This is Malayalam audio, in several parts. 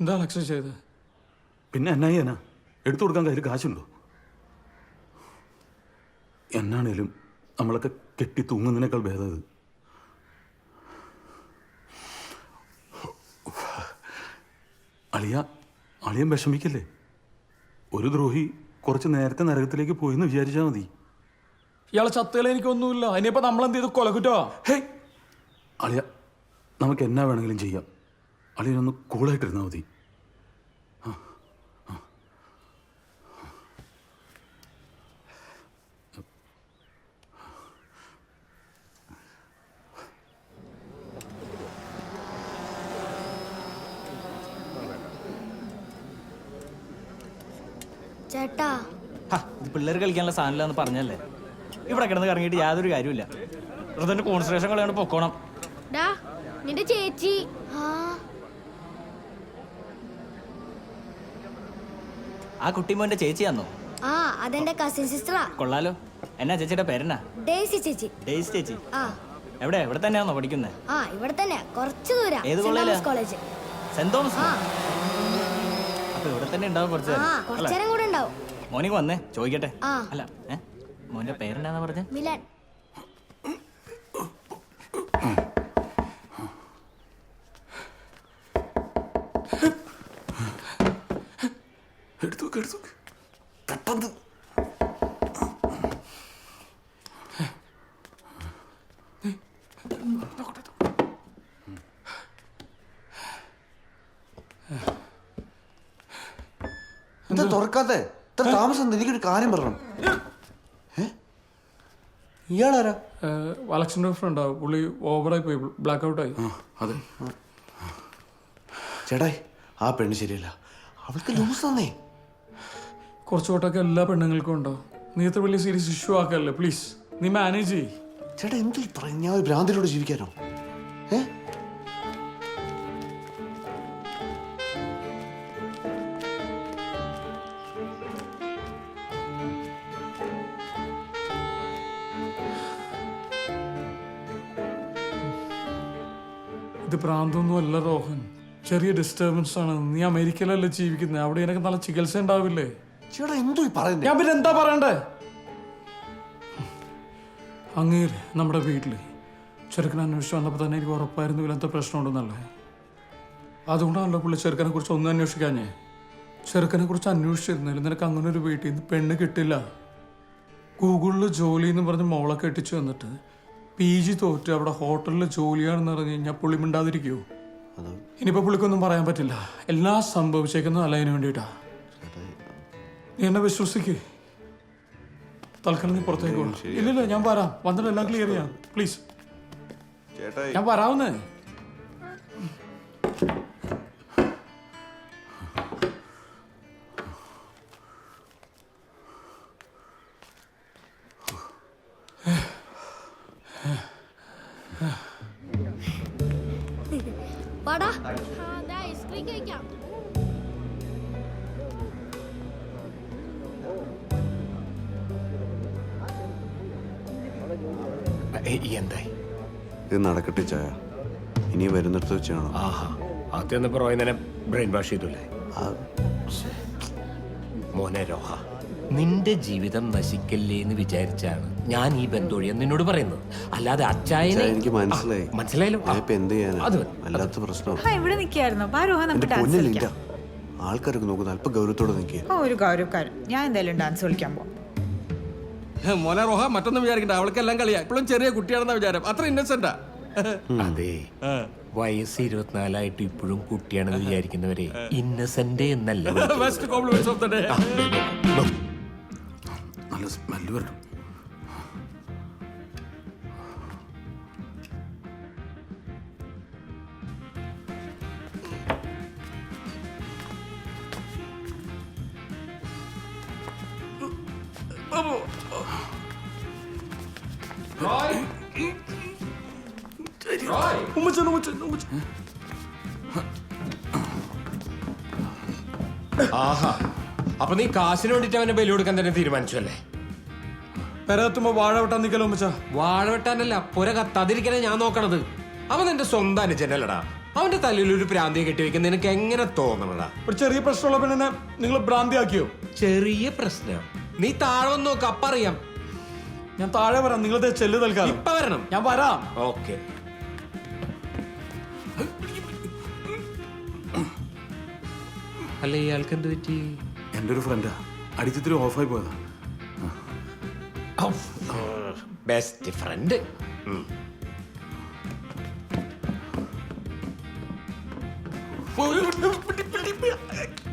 എന്താ അലക്സ ചെയ്ത് പിന്നെ എന്നാ എടുത്തു കൊടുക്കാൻ കയ്യിൽ കാശുണ്ടോ? എന്നാണേലും നമ്മളൊക്കെ കെട്ടി തൂങ്ങുന്നതിനേക്കാൾ ഭേദം അളിയ അളിയൻ വിഷമിക്കല്ലേ? ഒരു ദ്രോഹി കുറച്ച് നേരത്തെ നരകത്തിലേക്ക് പോയി എന്ന് വിചാരിച്ചാൽ മതി. ഇയാളെ ചത്തുകളെ എനിക്കൊന്നുമില്ല. അതിനിപ്പോ നമ്മൾ എന്ത് ചെയ്ത്? കൊലകുറ്റോ? ഹേ! അളിയ നമുക്ക് എന്നാ വേണമെങ്കിലും ചെയ്യാം. അളിയനൊന്ന് കൂളായിട്ടിരുന്നാൽ മതി. ചേട്ടാ ഹാ, ഇത് പിള്ളേർ കളിക്കാനുള്ള സാധനമില്ലെന്ന് പറഞ്ഞല്ലേ? ഇവിടെ കിടന്ന് കറങ്ങിയിട്ട് യാതൊരു കാര്യമില്ല ഋതുവിന്റെ കോൺസെൻട്രേഷൻ കളയാണ്ട് പൊക്കോണം. ഡാ നിന്റെ ചേച്ചി. ആ. ആ കുട്ടി മോന്റെ ചേച്ചിയാന്നോ? ആ അതെന്റെ കസിൻ സിസ്റ്ററാ കൊള്ളാലോ. എന്നാ ചേച്ചിയുടെ പേരെന്നാ? ഡേസി ചേച്ചി. ഡേസി ചേച്ചി. ആ. എവിടെ? ഇവിടെ തന്നെയാണോ പഠിക്കുന്നത് ആ ഇവിടെ തന്നെ. കുറച്ച് ദൂരം. ഏത് കോളേജ്. Saint Thomas? ആ. അപ്പൊ ഇവിടെ തന്നെ ഉണ്ടാവും കുറച്ച് ആ നേരം. അല്ലേ? കുറച്ചേരം കൂടെ ഉണ്ടാവും മോനിക്ക് വന്നേ. ചോദിക്കട്ടെ. ആ. അല്ല ഏ? മോന്റെ പേരെന്താന്നാ പറഞ്ഞ? മിലൻ. എടുത്തു വെക്ക്, എടുത്തു വെക്ക്. പെട്ടെന്ന്. എന്താ തുറക്കാത്തെ? ഇത്ര താമസം? എനിക്കൊരു കാര്യം പറയണം. ഏ? ഇയാളാരാ? ഫ്രണ്ട് ഫ്രണ്ടാ പുള്ളി ഓവറായി പോയി. ബ്ലാക്ക് ഔട്ട് ആയി. അതെ. ചേട്ടായി ആ പെണ്ണ് ശരിയല്ല. അവൾക്ക് ലൂസ് തന്നേ കുറച്ച് വട്ടമൊക്കെ എല്ലാ പെണ്ണുങ്ങൾക്കും ഉണ്ടോ? നീ ഇത്ര വലിയ സീരിയസ് ഇഷ്യൂ ആക്കല്ലേ? പ്ലീസ് നീ മാനേജ് ചെയ്യ്. ചേട്ടാ എന്തു പറയും ഞാൻ ഒരു ഭ്രാന്തിലൂടെ ജീവിക്കാനോ? ഏ? ഇത് പ്രാന്തൊന്നും അല്ല റോഹൻ. ചെറിയ ഡിസ്റ്റർബൻസ് ആണ്. നീ അമേരിക്കയിലല്ലേ ജീവിക്കുന്നത് അവിടെ എനിക്ക് നല്ല ചികിത്സ ഉണ്ടാവില്ലേ? ചേട്ടാ എന്തോ ഈ ഞാൻ പിന്നെ എന്താ പറയണ്ടേ? അങ്ങേര് നമ്മുടെ വീട്ടിൽ ചെറുക്കനെ അന്വേഷിച്ച് വന്നപ്പോൾ തന്നെ എനിക്ക് ഉറപ്പായിരുന്നു ഇല്ലാത്ത പ്രശ്നമുണ്ടെന്നല്ലേ. അതുകൊണ്ടാണല്ലോ പുള്ളി ചെറുക്കനെ കുറിച്ച് ഒന്നും അന്വേഷിക്കാഞ്ഞേ. ചെറുക്കനെ കുറിച്ച് അന്വേഷിച്ചിരുന്നാലും നിനക്ക് അങ്ങനെ ഒരു വീട്ടിൽ നിന്ന് പെണ്ണ് കിട്ടില്ല. ഗൂഗിളിൽ ജോലി എന്ന് പറഞ്ഞ് മോളെ കെട്ടിച്ചു വന്നിട്ട് പി ജി തോറ്റ് അവിടെ ഹോട്ടലിൽ ജോലിയാണെന്ന് പറഞ്ഞു കഴിഞ്ഞാൽ പുള്ളി മിണ്ടാതിരിക്കുമോ അത്? ഇനിയിപ്പോൾ പുള്ളിക്കൊന്നും പറയാൻ പറ്റില്ല. എല്ലാം സംഭവിച്ചേക്കുന്നത് അലയന് വേണ്ടിയിട്ടാ. നീ എന്നെ വിശ്വസിക്കേ. തൽക്കാലം നീ പുറത്തേക്ക് പോകണം ഇല്ലില്ല ഞാൻ വരാം. വന്നിട്ട് എല്ലാം ക്ലിയർ ചെയ്യാം. പ്ലീസ് ഞാൻ വരാവുന്നേ. വാടാ. ഐസ്ക്രീം കഴിക്കാം. എന്തായി? ഇത് നടക്കട്ടെ ചായ. ഇനി വരുന്നിടത്ത് വെച്ചാണോ കാണാം. ആഹാ ആദ്യം ബ്രെയിൻ വാഷ് ചെയ്തില്ലേ ആ, മോനെ രോഹ. നിന്റെ ജീവിതം നശിക്കല്ലേ എന്ന് വിചാരിച്ചാണ് ഞാൻ ഈ ബന്ധുവഴിയെ നിന്നോട് പറയുന്നത്. അല്ലാതെ അച്ചായനെ എനിക്ക് മനസ്സിലായി. മനസ്സിലായല്ലോ? എന്ത് ചെയ്യാനാ. പ്രശ്നം. ഇവിടെ നിൽക്കായിരുന്നു. ആൾക്കാരൊക്കെ നോക്കുന്ന അല്പം ഗൗരവത്തോടെ നിൽക്കുക ഒരു ഗൗരവക്കാരൻ ഞാൻ എന്തായാലും ഡാൻസ് കളിക്കാൻ മോനെ റോഹ മറ്റൊന്നും വിചാരിക്കണ്ട. അവൾക്കെല്ലാം കളിയാ. ഇപ്പോഴും ചെറിയ കുട്ടിയാണെന്ന വിചാരം. അത്ര ഇന്നസെന്റാ അതെ. വയസ്സ് ഇരുപത്തിനാലായിട്ട് ഇപ്പോഴും കുട്ടിയാണെന്ന് വിചാരിക്കുന്നവരെ ഇന്നസെന്റ് എന്നല്ല. Best compliments of the day. നല്ല സ്മെല്ല് വരണം ഉമ്മച്ചൻ ഉമ്മച്ചൻ ഉമ്മച്ചൻ. ആഹാ. അപ്പൊ നീ കാശിന് വേണ്ടിട്ട് അവനെ ബലി കൊടുക്കാൻ തന്നെ തീരുമാനിച്ചു അല്ലേ പെരകത്തുമ്പോ വാഴവെട്ടാൻ വെട്ടാൻ മച്ച വാഴവെട്ടാനല്ല വാഴ വെട്ടാനല്ല പുര കത്താതിരിക്കാനാ ഞാൻ നോക്കണത്. അവൻ എന്റെ സ്വന്തം അനുജനല്ലടാ. അവന്റെ തലയിൽ ഒരു പ്രാന്തിയെ വെക്കുന്ന നിനക്ക് എങ്ങനെ തോന്നണടാ? ഒരു ചെറിയ പ്രശ്നമുള്ള പെണ്ണിനെ നിങ്ങൾ ഭ്രാന്തിയാക്കിയോ? ചെറിയ പ്രശ്നം. നീ താഴെ വന്ന് നോക്ക് അപ്പറിയാം ഞാൻ താഴെ വരാം നിങ്ങൾ ചെല്ല് നൽകാം ഇപ്പൊ വരണം. ഞാൻ വരാം. ഓക്കെ. അല്ല ഇയാൾക്ക് എന്ത് പറ്റി? എന്റെ ഒരു ഫ്രണ്ടാ അടിച്ചിത്തിരി ഓഫായി പോയതാ. ബെസ്റ്റ് ഫ്രണ്ട് Come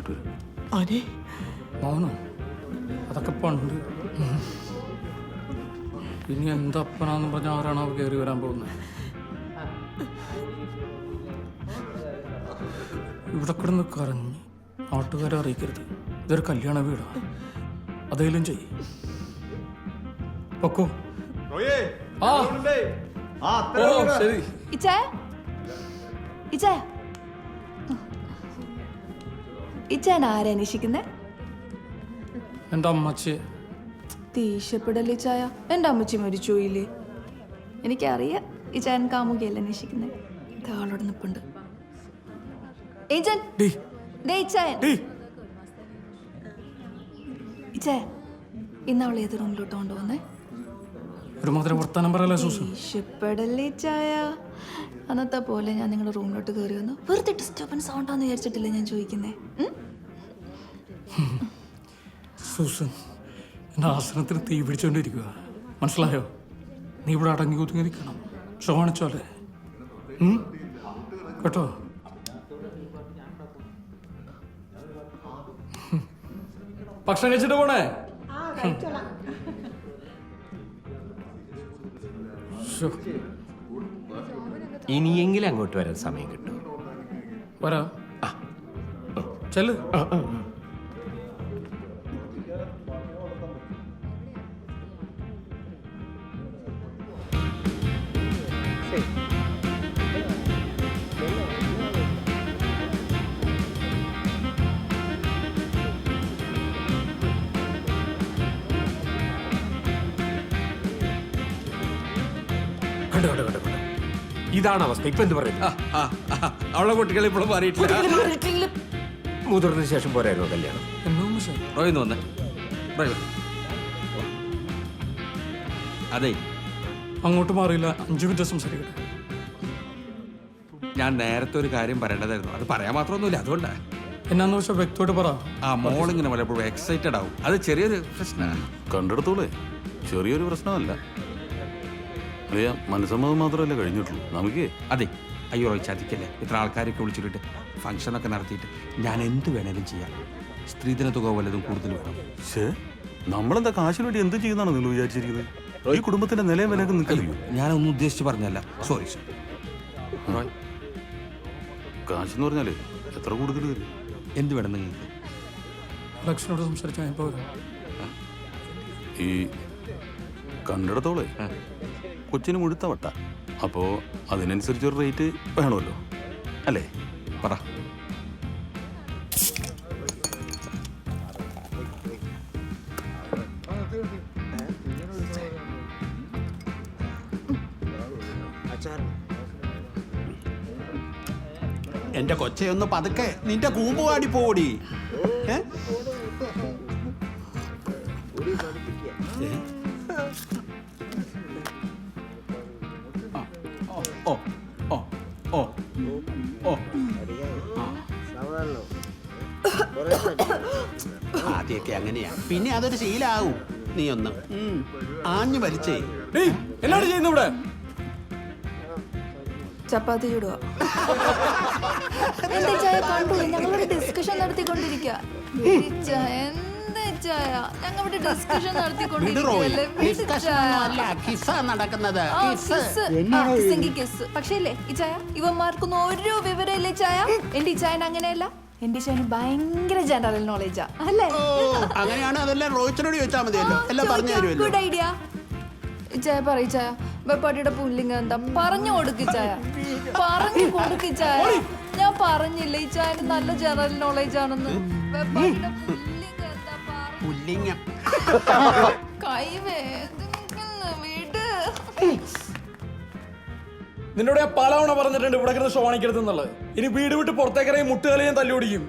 അടിച്ചിട്ട് വരാം മോനോ? അതൊക്കെ പണ്ട്. ഇനി എന്തപ്പനാന്ന് പറഞ്ഞ ആരാണോ കയറി വരാൻ പോകുന്നത് ഇവിടെ കിടന്ന് കരഞ്ഞ് നാട്ടുകാരെ അറിയിക്കരുത്. ഇതൊരു കല്യാണ വീടാണ് അതേലും ചെയ് ആ. ശരി. ഇച്ചേ. ഇച്ചേ. ഇച്ചേനെ ആരാ അന്വേഷിക്കുന്നേ? എന്റെ അമ്മച്ചി. ദേഷ്യപ്പെടല്ലേ ചായ എന്റെ അമ്മച്ചി മരിച്ചു പോയില്ലേ? എനിക്കറിയാം ഈ ചായൻ കാമുകയല്ല അന്വേഷിക്കുന്നത് ഇതാളോട് നിപ്പുണ്ട്. ഏജൻ ഡീ. ദേ ഇച്ചായൻ. ഡീ. ഇച്ചേ ഇന്ന് അവൾ ഏത് റൂമിലോട്ട് കൊണ്ടുപോകുന്നേ? ഒരു മാത്രം വർത്താനം പറയല്ലേ സൂസു ദേഷ്യപ്പെടല്ലേ ചായ അന്നത്തെ പോലെ ഞാൻ നിങ്ങളുടെ റൂമിലോട്ട് കയറി വന്നു. വെറുതെ ഡിസ്റ്റർബൻസ് ആവണ്ടെന്ന് വിചാരിച്ചിട്ടില്ല ഞാൻ ചോദിക്കുന്നേ? സൂസൻ എന്റെ ആസനത്തിന് തീ പിടിച്ചുകൊണ്ടിരിക്കുക മനസ്സിലായോ? നീ ഇവിടെ അടങ്ങി ഒതുങ്ങിയിരിക്കണം ഷോ കാണിച്ചോലെ ഉം? കേട്ടോ. ഭക്ഷണം കഴിച്ചിട്ട് പോണേ? ശ്ശോ, ഇനിയെങ്കിലും അങ്ങോട്ട് വരാൻ സമയം കിട്ടും. വരാ. ചെല്ല്. ഇതാണ് അവസ്ഥ. ഇപ്പൊ എന്ത് പറയുന്നു? ആ, ആ, ആ, അവളെ കുട്ടികൾ ഇപ്പോഴും പറയിട്ടില്ല മുതിർന്ന ശേഷം പോരായിരുന്നു കല്യാണം. റോയിന്ന് വന്നേ. റോയ്. അതെ. അങ്ങോട്ട് മാറിയില്ല. അഞ്ചു മിനിറ്റ് സംസാരിക്കട്ടെ. ഞാൻ നേരത്തെ ഒരു കാര്യം പറയേണ്ടതായിരുന്നു. അത് പറയാൻ മാത്രമൊന്നുമില്ല. അതുകൊണ്ടാ. എന്നാന്ന് വെച്ചാൽ വ്യക്തമായിട്ട് പറ. ആ മോളിങ്ങനെ പലപ്പോഴും എക്സൈറ്റഡ് ആവും. അത് ചെറിയൊരു പ്രശ്നമാണ് കണ്ടെടുത്തോളേ. ചെറിയൊരു പ്രശ്നമല്ല. അളിയ മനസ്സമ്മതം മാത്രമല്ല കഴിഞ്ഞിട്ടുള്ളൂ? നമുക്ക്. അതെ. അയ്യോ റോയ് ചതിക്കല്ലേ? ഇത്ര ആൾക്കാരൊക്കെ വിളിച്ചിട്ട് ഫംഗ്ഷനൊക്കെ നടത്തിയിട്ട് ഞാൻ എന്ത് വേണേലും ചെയ്യാം. സ്ത്രീധന തുക വല്ലതും കൂടുതൽ വേണം. ശേ നമ്മളെന്താ കാശിന് വേണ്ടി എന്ത് ചെയ്യുന്നതാണ് നിങ്ങൾ വിചാരിച്ചിരിക്കുന്നത്? ഈ കുടുംബത്തിന്റെ നിലയും വിലയൊക്കെ നിൽക്കല്ലോ ഞാനൊന്നും ഉദ്ദേശിച്ച് പറഞ്ഞല്ല സോറി റോയ്. കാശ് എന്ന് പറഞ്ഞാലേ എത്ര കൂടുതൽ എന്ത് വേണം നിങ്ങൾക്ക്? ലക്ഷ്മിയോട് സംസാരിച്ചാൽ ഈ കണ്ടെടുത്തോളേ. കൊച്ചിന് മുഴുത്ത വട്ട. അപ്പോ അതിനനുസരിച്ചൊരു റേറ്റ് വേണമല്ലോ. അല്ലേ? പറ. എന്റെ കൊച്ചയൊന്ന് പതുക്കെ. നിന്റെ കൂമ്പ് കാടി പോടി. അങ്ങനെയാ പിന്നെ അതൊരു ശീലാവും. നീ ഒന്ന്. ആഞ്ഞു വലിച്ചേ. ഏയ് എന്നാണ് ചെയ്യുന്നു ഇവിടെ? ചപ്പാത്തി ചൂടുക. ചായ കണ്ടു? ഞങ്ങളിവിടെ ഡിസ്കഷൻ നടത്തിക്കൊണ്ടിരിക്കുക. പക്ഷേ ഇവന്മാർക്കൊന്നും ഒരു വിവരമില്ലേ ചായ. എന്റെ ഈ ചായ അങ്ങനെയല്ല. എന്റെ ചായന് ഭയങ്കര ജനറൽ നോളജാ അല്ലേ? അങ്ങനെയാണ് അതെല്ലാം റോഹിച്ചനോട് ചോദിച്ചാൽ മതിയല്ലോ. എല്ലാം പറഞ്ഞു തരുമല്ലോ. ഗുഡ് ഐഡിയ ചായ പറയ് ചായ വെപ്പാട്ടിയുടെ പുല്ലിങ് എന്താ? പറഞ്ഞു കൊടുക്ക് ചായ പറഞ്ഞു കൊടുക്ക് ചായ ഞാൻ പറഞ്ഞില്ല ഈ ചായ നല്ല ജനറൽ നോളജ് ആണെന്ന്. വെപ്പാട്ടിയുടെ പുല്ലിങ് എന്താ കൈവേ കൈ വേദനിക്കുന്നു നിന്നോട് ഞാൻ പലവണ പറഞ്ഞിട്ടുണ്ട് ഇവിടെ കിടന്ന് ഷോ കാണിക്കരുത് എന്നുള്ളത്. ഇനി വീട് വിട്ട് പുറത്തേക്കിറങ്ങി മുട്ടുകാലി ഞാൻ തല്ലി ഓടിക്കും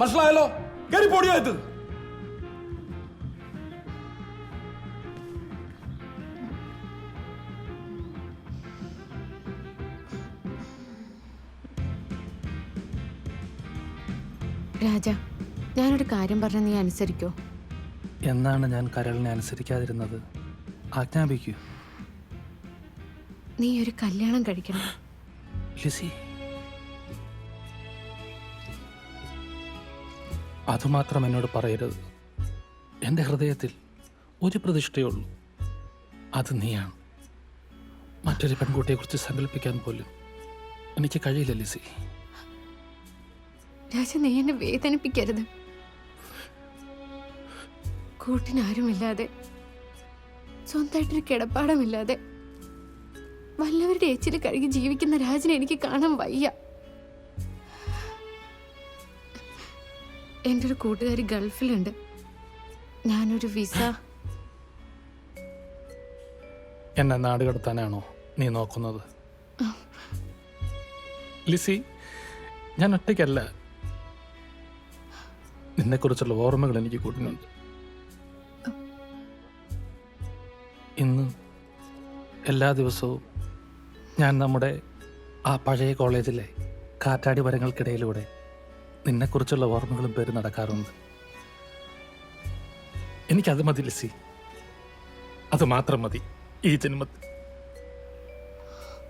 മനസ്സിലായല്ലോ കയറി പൊടിയായത് രാജ ഞാനൊരു കാര്യം പറഞ്ഞ നീ അനുസരിക്കോ? എന്നാണ് ഞാൻ കരളിനെ അനുസരിക്കാതിരുന്നത്? ആജ്ഞാപിക്കൂ. നീ ഒരു കല്യാണം കഴിക്കണം. ലിസി. അതുമാത്രം എന്നോട് പറയരുത്. എന്റെ ഹൃദയത്തിൽ ഒരു പ്രതിഷ്ഠയുള്ളൂ അത് നീയാണ്. മറ്റൊരു പെൺകുട്ടിയെക്കുറിച്ച് സങ്കല്പിക്കാൻ പോലും എനിക്ക് കഴിയില്ല ലിസി. രാജ നീ എന്നെ വേദനിപ്പിക്കരുത്. കൂട്ടിനാരുമില്ലാതെ സ്വന്തമായിട്ടൊരു കിടപ്പാടമില്ലാതെ വല്ലവരുടെ എച്ചിൽ കഴുകി ജീവിക്കുന്ന രാജനെ എനിക്ക് കാണാൻ വയ്യ. എന്റെ ഒരു കൂട്ടുകാരി ഗൾഫിലുണ്ട്. ഞാനൊരു വിസ. എന്നെ നാട് കടത്താനാണോ നീ നോക്കുന്നത്? ലിസി ഞാൻ ഒറ്റയ്ക്കല്ല. നിന്നെക്കുറിച്ചുള്ള ഓർമ്മകൾ എനിക്ക് കൂട്ടുന്നുണ്ട്. ഇന്ന് എല്ലാ ദിവസവും ഞാൻ നമ്മുടെ ആ പഴയ കോളേജിലെ കാറ്റാടി മരങ്ങൾക്കിടയിലൂടെ നിന്നെക്കുറിച്ചുള്ള ഓർമ്മകളും പേര് നടക്കാറുണ്ട്. എനിക്കത് മതി ലിസി. അത് മാത്രം മതി. ഈ ജന്മത്തിൽ